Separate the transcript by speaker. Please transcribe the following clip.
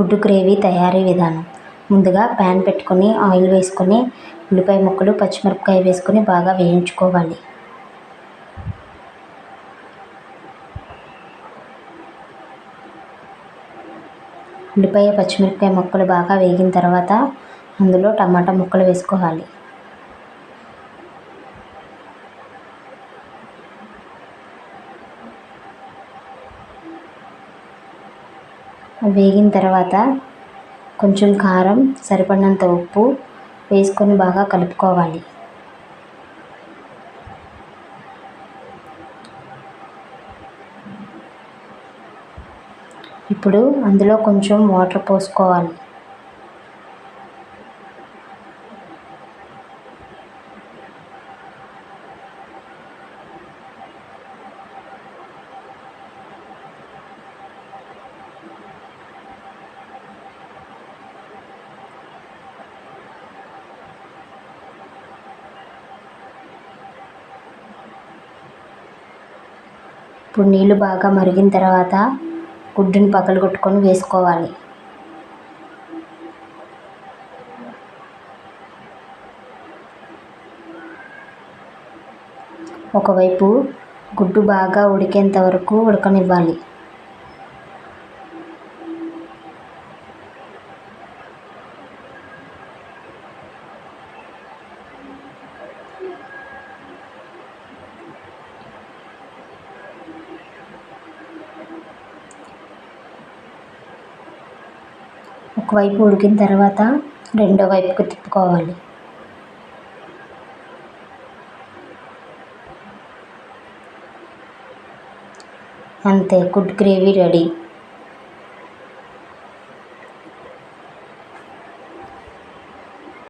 Speaker 1: గుడ్డు గ్రేవీ తయారీ విధానం. ముందుగా ప్యాన్ పెట్టుకొని ఆయిల్ వేసుకొని ఉల్లిపాయ ముక్కలు పచ్చిమిరపకాయ వేసుకొని బాగా వేయించుకోవాలి. ఉల్లిపాయ పచ్చిమిరపకాయ ముక్కలు బాగా వేగిన తర్వాత అందులో టమాటా ముక్కలు వేసుకోవాలి. వేగిన తర్వాత కొంచెం కారం సరిపడినంత ఉప్పు వేసుకొని బాగా కలుపుకోవాలి. ఇప్పుడు అందులో కొంచెం వాటర్ పోసుకోవాలి. ఇప్పుడు నీళ్ళు బాగా మరిగిన తర్వాత గుడ్డుని పగలగొట్టుకొని వేసుకోవాలి. ఒకవైపు గుడ్డు బాగా ఉడికేంత వరకు ఉడకనివ్వాలి. ఒకవైపు ఉడికిన తర్వాత రెండో వైపుకు తిప్పుకోవాలి. అంతే గుడ్ గ్రేవీ రెడీ.